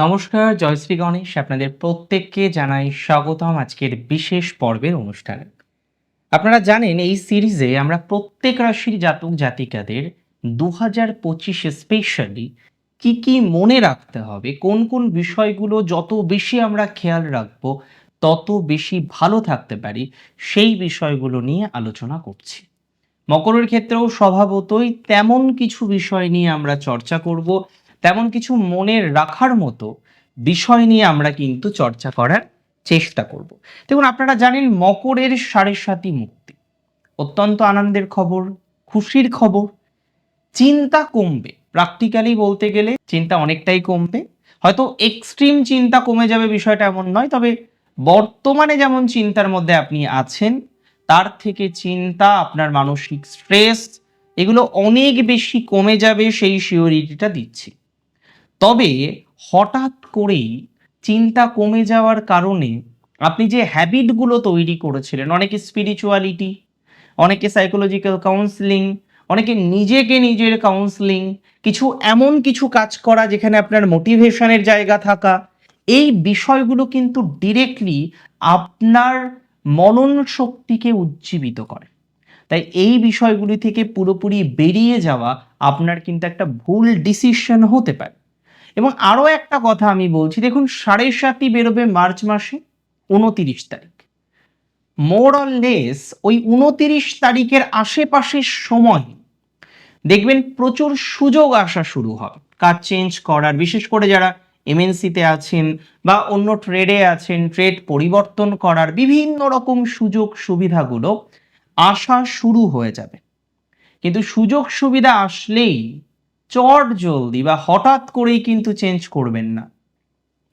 নমস্কার জয়শ্রী গণেশ। আপনাদের প্রত্যেককে জানাই স্বাগতম আজকের বিশেষ পর্বের অনুষ্ঠানে। আপনারা জানেন, এই সিরিজে আমরা প্রত্যেক রাশির জাতক জাতিকাদের দু হাজার পঁচিশে স্পেশালি কী কী মনে রাখতে হবে, কোন কোন বিষয়গুলো যত বেশি আমরা খেয়াল রাখব, তত বেশি ভালো থাকতে পারি, সেই বিষয়গুলো নিয়ে আলোচনা করছি। মকরের ক্ষেত্রেও স্বভাবতই তেমন কিছু বিষয় নিয়ে আমরা চর্চা করব তেমন কিছু মনে রাখার মতো বিষয় নিয়ে আমরা কিন্তু চর্চা করার চেষ্টা করব। দেখুন, আপনারা জানেন মকরের সাড়ে সাতি মুক্তি। অত্যন্ত আনন্দের খবর, খুশির খবর। চিন্তা কমবে। প্র্যাকটিক্যালি বলতে গেলে চিন্তা অনেকটাই কমবে। হয়তো এক্সট্রিম চিন্তা কমে যাবে বিষয়টা এমন নয়, তবে বর্তমানে যেমন চিন্তার মধ্যে আপনি আছেন, তার থেকে চিন্তা, আপনার মানসিক স্ট্রেস এগুলো অনেক বেশি কমে যাবে সেই শিওরিটিটা দিচ্ছি। তবে হঠাৎ করেই চিন্তা কমে যাওয়ার কারণে আপনি যে হ্যাবিটগুলো তৈরি করেছিলেন, অনেকে স্পিরিচুয়ালিটি অনেকে সাইকোলজিক্যাল কাউন্সিলিং অনেকে নিজেকে নিজের কাউন্সিলিং কিছু এমন কিছু কাজ করা যেখানে আপনার মোটিভেশনের জায়গা থাকা, এই বিষয়গুলো কিন্তু ডিরেক্টলি আপনার মনন শক্তিকে উজ্জীবিত করে। তাই এই বিষয়গুলি থেকে পুরোপুরি বেরিয়ে যাওয়া আপনার কিন্তু একটা ভুল ডিসিশন হতে পারে। এবং আরও একটা কথা আমি বলছি, দেখুন, সাড়ে সাতই বেরোবে মার্চ মাসে, উনতিরিশ তারিখ। মোর অর লেস ওই উনতিরিশ তারিখের আশেপাশের সময় দেখবেন প্রচুর সুযোগ আসা শুরু হবে কাজ চেঞ্জ করার, বিশেষ করে যারা এমএনসিতে আছেন বা অন্য ট্রেডে আছেন ট্রেড পরিবর্তন করার বিভিন্ন রকম সুযোগ সুবিধাগুলো আসা শুরু হয়ে যাবে। কিন্তু সুযোগ সুবিধা আসলেই চট জলদি বা হঠাৎ করেই কিন্তু চেঞ্জ করবেন না।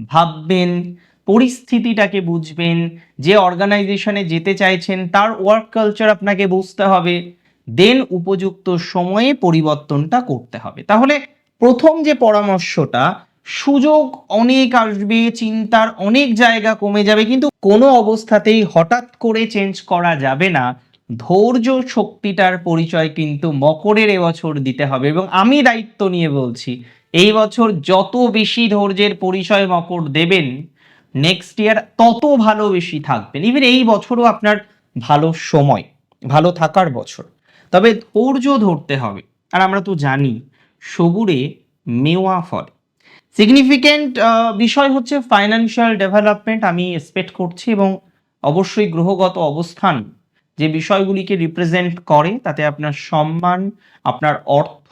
ভাববেন, পরিস্থিতিটাকে বুঝবেন, যে অর্গানাইজেশনে যেতে চাইছেন, তার ওয়ার্ক কালচার আপনাকে বুঝতে হবে। দেন উপযুক্ত সময়ে পরিবর্তনটা করতে হবে। তাহলে প্রথম যে পরামর্শটা, সুযোগ অনেক আসবে, চিন্তার অনেক জায়গা কমে যাবে, কিন্তু কোনো অবস্থাতেই হঠাৎ করে চেঞ্জ করা যাবে না। ধৈর্য শক্তিটার পরিচয় কিন্তু মকরের এবছর দিতে হবে এবং আমি দায়িত্ব নিয়ে বলছি, এই বছর যত বেশি ধৈর্যের পরিচয় মকর দেবেন নেক্সট ইয়ার তত ভালো বেশি থাকবেন। ইভেন এই বছরও আপনার ভালো সময়, ভালো থাকার বছর। তবে ধৈর্য ধরতে হবে। আর আমরা তো জানি, সবুরে মেওয়া ফল। সিগনিফিকেন্ট বিষয় হচ্ছে ফাইন্যান্সিয়াল ডেভেলপমেন্ট আমি এক্সপেক্ট করছি এবং অবশ্যই গ্রহগত অবস্থান যে বিষয়গুলিকে রিপ্রেজেন্ট করে, তাতে আপনার সম্মান, আপনার অর্থ,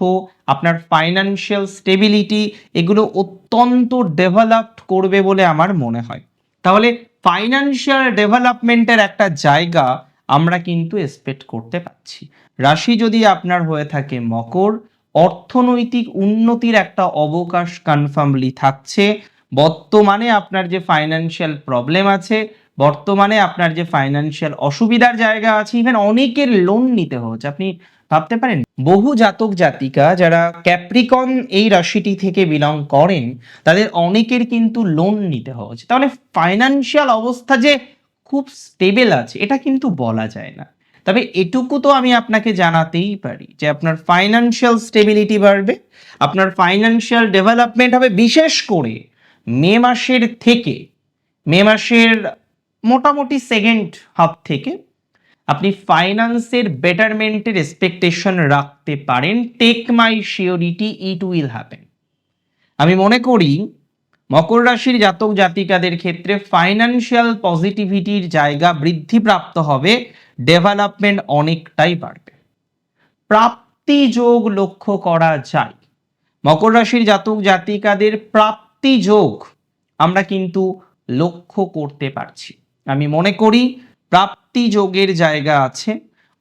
আপনার ফাইন্যান্সিয়াল স্টেবিলিটি এগুলো অত্যন্ত ডেভেলপড করবে বলে আমার মনে হয়। তাহলে ফাইন্যান্সিয়াল ডেভেলপমেন্টের একটা জায়গা আমরা কিন্তু এক্সপেক্ট করতে পারছি। রাশি যদি আপনার হয়ে থাকে মকর, অর্থনৈতিক উন্নতির একটা অবকাশ কনফার্মলি থাকছে। বর্তমানে আপনার যে ফাইন্যান্সিয়াল প্রবলেম আছে বর্তমানে আপনার যে ফাইন্যান্সিয়াল অসুবিধার জায়গা আছে ইভেন অনেকের লোন নিতে হচ্ছে। আপনি ভাবতে পারেন, বহু জাতক জাতিকা যারা ক্যাপ্রিকন এই রাশিটি থেকে বিলং করেন, তাদের অনেকের কিন্তু লোন নিতে হচ্ছে। তাহলে ফাইন্যান্সিয়াল অবস্থা যে খুব স্টেবল আছে, এটা কিন্তু বলা যায় না। তবে এটুকু তো আমি আপনাকে জানাতেই পারি যে আপনার ফাইন্যান্সিয়াল স্টেবিলিটি বাড়বে, আপনার ফাইন্যান্সিয়াল ডেভেলপমেন্ট হবে। বিশেষ করে মে মাসের থেকে, মে মাসের মোটামুটি সেকেন্ড হাফ থেকে আপনি ফাইন্যান্সের বেটারমেন্টের এক্সপেকটেশন রাখতে পারেন। Take my surety it will happen আমি মনে করি, মকর রাশির জাতক জাতিকাদের ক্ষেত্রে ফাইন্যান্সিয়াল পজিটিভিটির জায়গা বৃদ্ধিপ্রাপ্ত হবে ডেভেলপমেন্ট অনেকটাই বাড়বে। প্রাপ্তি যোগ লক্ষ্য করা যায়। মকর রাশির জাতক জাতিকাদের প্রাপ্তি যোগ আমরা কিন্তু লক্ষ্য করতে পারছি। আমি মনে করি প্রাপ্তি যোগের জায়গা আছে।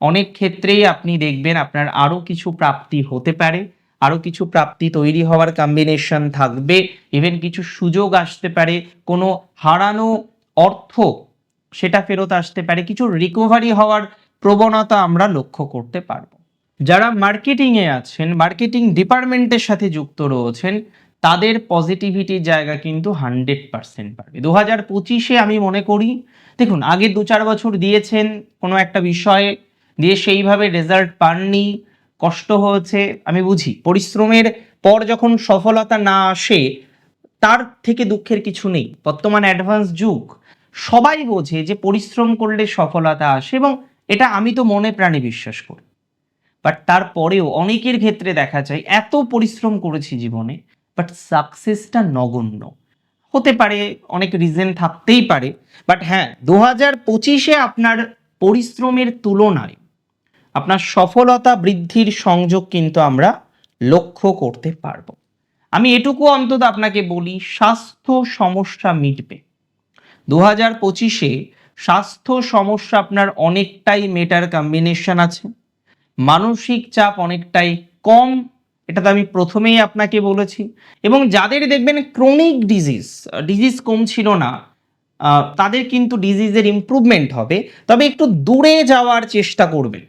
অনেক ক্ষেত্রেই আপনি দেখবেন আপনার আরও কিছু প্রাপ্তি হতে পারে আরও কিছু প্রাপ্তি তৈরি হওয়ার কম্বিনেশন থাকবে। ইভেন কিছু সুযোগ আসতে পারে, কোনো হারানো অর্থ সেটা ফেরত আসতে পারে, কিছু রিকভারি হওয়ার প্রবণতা আমরা লক্ষ্য করতে পারব। যারা মার্কেটিংয়ে আছেন মার্কেটিং ডিপার্টমেন্টের সাথে যুক্ত রয়েছেন তাদের পজিটিভিটির জায়গা কিন্তু হান্ড্রেড পার্সেন্ট পাবে দু হাজার পঁচিশে আমি মনে করি, দেখুন, আগে দু চার বছর দিয়েছেন কোনো একটা বিষয়ে, দিয়ে সেইভাবে রেজাল্ট পাননি, কষ্ট হয়েছে, আমি বুঝি। পরিশ্রমের পর যখন সফলতা না আসে, তার থেকে দুঃখের কিছু নেই। বর্তমান অ্যাডভান্স যুগ, সবাই বোঝে যে পরিশ্রম করলে সফলতা আসে এবং এটা আমি তো মনে প্রাণে বিশ্বাস করি। বাট তারপরেও অনেকের ক্ষেত্রে দেখা যায়, এত পরিশ্রম করেছি জীবনে বাট সাকসেসটা নগণ্য। হতে পারে, অনেক রিজন থাকতেই পারে বাট হ্যাঁ দু হাজার পঁচিশে আপনার পরিশ্রমের তুলনায় আপনার সফলতা বৃদ্ধির সংযোগ কিন্তু আমরা লক্ষ্য করতে পারব। আমি এটুকু অন্তত আপনাকে বলি, স্বাস্থ্য সমস্যা মিটবে। দু হাজার পঁচিশে স্বাস্থ্য সমস্যা আপনার অনেকটাই মেটার কম্বিনেশন আছে। মানসিক চাপ অনেকটাই কম এটা তো আমি প্রথমেই আপনাকে বলেছি। এবং যাদের দেখবেন ক্রনিক ডিজিজ ডিজিজ কম ছিল না তাদের কিন্তু ডিজিজের ইমপ্রুভমেন্ট হবে। তবে একটু দূরে যাওয়ার চেষ্টা করবেন।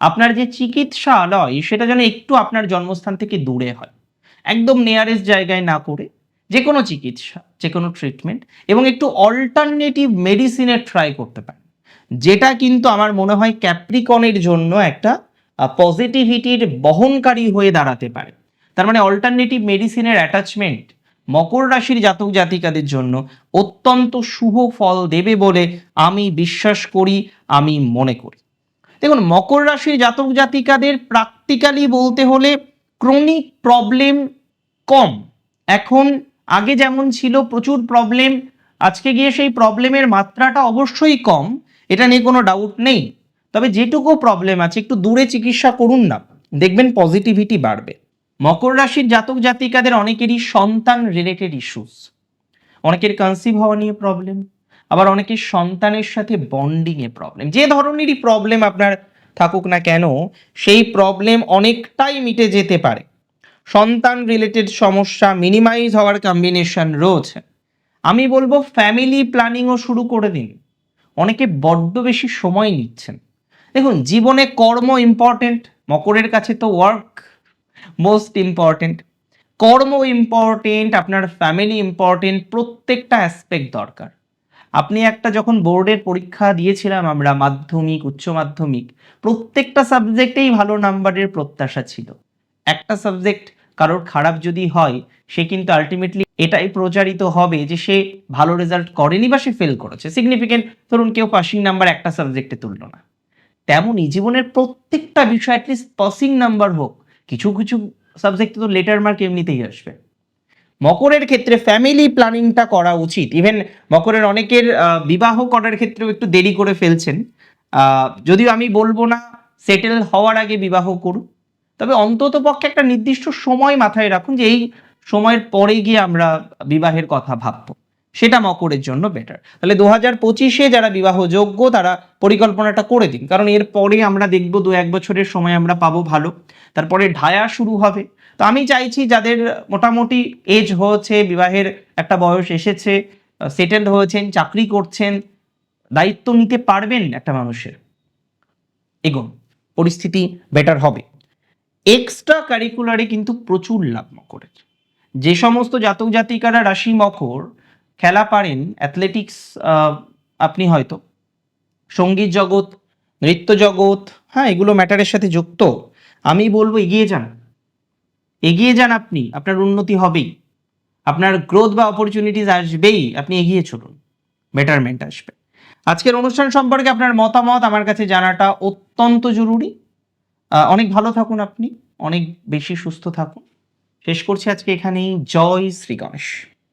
আপনার যে চিকিৎসালয়, সেটা যেন একটু আপনার জন্মস্থান থেকে দূরে হয়। একদম নিয়ারেস্ট জায়গায় না করে যে কোনো চিকিৎসা যে কোনো ট্রিটমেন্ট এবং একটু অল্টারনেটিভ মেডিসিনের ট্রাই করতে পারেন। যেটা কিন্তু আমার মনে হয় ক্যাপ্রিকনের জন্য একটা পজিটিভিটির বহনকারী হয়ে দাঁড়াতে পারে। তার মানে অল্টারনেটিভ মেডিসিনের অ্যাটাচমেন্ট মকর রাশির জাতক জাতিকাদের জন্য অত্যন্ত শুভ ফল দেবে বলে আমি বিশ্বাস করি, আমি মনে করি। দেখুন, মকর রাশির জাতক জাতিকাদের প্র্যাকটিক্যালি বলতে হলে ক্রনিক প্রবলেম কম। এখন আগে যেমন ছিল প্রচুর প্রবলেম আজকে গিয়ে সেই প্রবলেমের মাত্রাটা অবশ্যই কম, এটা নিয়ে কোনো ডাউট নেই। তবে যেটুকু প্রবলেম আছে, একটু দূরে চিকিৎসা করুন না। দেখবেন পজিটিভিটি বাড়বে। মকর রাশির জাতক জাতিকাদের অনেকেরই সন্তান রিলেটেড ইস্যুস অনেকের কনসিভ হওয়া নিয়ে প্রবলেম আবার অনেকের সন্তানের সাথে বন্ডিংয়ে প্রবলেম যে ধরনেরই প্রবলেম আপনার থাকুক না কেন, সেই প্রবলেম অনেকটাই মিটে যেতে পারে। সন্তান রিলেটেড সমস্যা মিনিমাইজ হওয়ার কম্বিনেশন রয়েছে। আমি বলব ফ্যামিলি প্ল্যানিংও শুরু করে দিন। অনেকে বড্ড বেশি সময় নিচ্ছেন। দেখুন, জীবনে কর্ম ইম্পর্টেন্ট মকরের কাছে তো ওয়ার্ক মোস্ট ইম্পর্টেন্ট কর্ম ইম্পর্টেন্ট আপনার ফ্যামিলি ইম্পর্টেন্ট প্রত্যেকটা অ্যাসপেক্ট দরকার। আপনি একটা যখন বোর্ডের পরীক্ষা দিয়েছিলাম আমরা, মাধ্যমিক, উচ্চ মাধ্যমিক, প্রত্যেকটা সাবজেক্টেই ভালো নাম্বারের প্রত্যাশা ছিল। একটা সাবজেক্ট কারোর খারাপ যদি হয়, সে কিন্তু আলটিমেটলি এটাই প্রচারিত হবে যে সে ভালো রেজাল্ট করেনি বা সে ফেল করেছে। সিগনিফিকেন্ট ধরুন কেউ পাসিং নাম্বার একটা সাবজেক্টে তুললো না। তেমনই জীবনের প্রত্যেকটা বিষয় অ্যাটলিস্ট পাসিং নাম্বার হোক, কিছু কিছু সাবজেক্টে তো লেটার মার্ক এমনিতেই আসবে। মকরের ক্ষেত্রে ফ্যামিলি প্ল্যানিংটা করা উচিত। ইভেন মকরের অনেকের বিবাহ করার ক্ষেত্রেও একটু দেরি করে ফেলছেন। যদিও আমি বলব না সেটেল হওয়ার আগে বিবাহ করুন। তবে অন্তত পক্ষে একটা নির্দিষ্ট সময় মাথায় রাখুন যে এই সময়ের পরে গিয়ে আমরা বিবাহের কথা ভাববো। সেটা মকরের জন্য বেটার তাহলে দু হাজার পঁচিশে যারা বিবাহযোগ্য, তারা পরিকল্পনাটা করে দিন। কারণ এর পরে আমরা দেখব দু এক বছরের সময় আমরা পাবো ভালো। তারপরে ঢায়া শুরু হবে। তো আমি চাইছি যাদের মোটামুটি এজ হয়েছে, বিবাহের একটা বয়স এসেছে সেটেলড হয়েছেন, চাকরি করছেন, দায়িত্ব নিতে পারবেন একটা মানুষের, এগোন। পরিস্থিতি বেটার হবে। এক্সট্রা কারিকুলারে কিন্তু প্রচুর লাভ মকরের। যে সমস্ত জাতক জাতিকারা রাশি মকর খেলা পারেন অ্যাথলেটিক্স আপনি হয়তো। সংগীত জগৎ, নৃত্য জগৎ হ্যাঁ এগুলো ম্যাটারের সাথে যুক্ত। আমি বলব এগিয়ে যান। এগিয়ে যান আপনি, আপনার উন্নতি হবেই। আপনার গ্রোথ বা অপরচুনিটিস আসবেই। আপনি এগিয়ে চলুন। বেটারমেন্ট আসবে। আজকের অনুষ্ঠান সম্পর্কে আপনার মতামত আমার কাছে জানাটা অত্যন্ত জরুরি। অনেক ভালো থাকুন আপনি। অনেক বেশি সুস্থ থাকুন। শেষ করছি আজকে এখানেই। জয় শ্রী গণেশ।